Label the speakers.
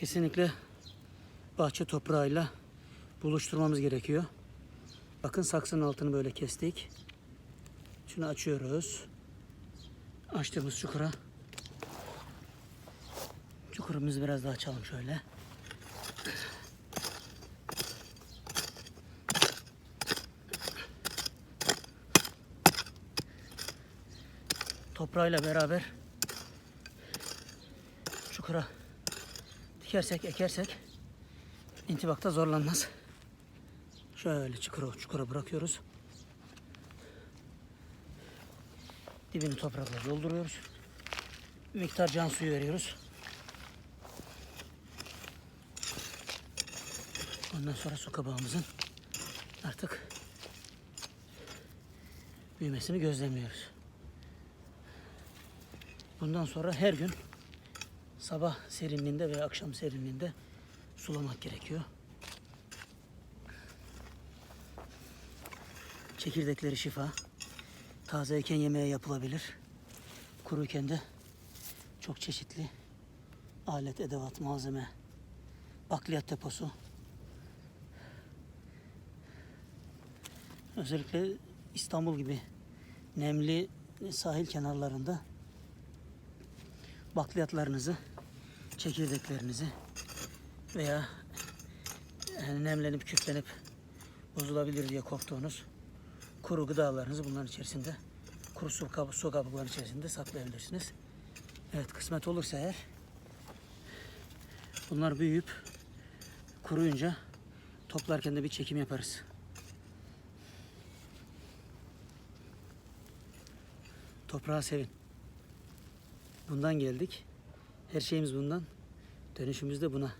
Speaker 1: Kesinlikle bahçe toprağıyla buluşturmamız gerekiyor. Bakın saksının altını böyle kestik. Şunu açıyoruz. Açtığımız çukura. Çukurumuzu biraz daha açalım şöyle. Toprağıyla beraber çukura dikersek, ekersek intibakta zorlanmaz. Şöyle çukura, çukura bırakıyoruz. Dibini toprakla dolduruyoruz. Bir miktar can suyu veriyoruz. Ondan sonra su kabağımızın artık büyümesini gözlemliyoruz. Bundan sonra her gün sabah serinliğinde veya akşam serinliğinde sulamak gerekiyor. Çekirdekleri şifa. Tazeyken yemeğe yapılabilir. Kuruyken de çok çeşitli alet, edevat, malzeme, bakliyat deposu. Özellikle İstanbul gibi nemli sahil kenarlarında bakliyatlarınızı, çekirdeklerinizi veya yani nemlenip küflenip bozulabilir diye korktuğunuz kuru gıdalarınızı bunların içerisinde kuru su, kab su kabukları içerisinde saklayabilirsiniz. Evet kısmet olursa eğer bunlar büyüyüp kuruyunca toplarken de bir çekim yaparız. Toprağı sevin. Bundan geldik. Her şeyimiz bundan. Dönüşümüz de buna.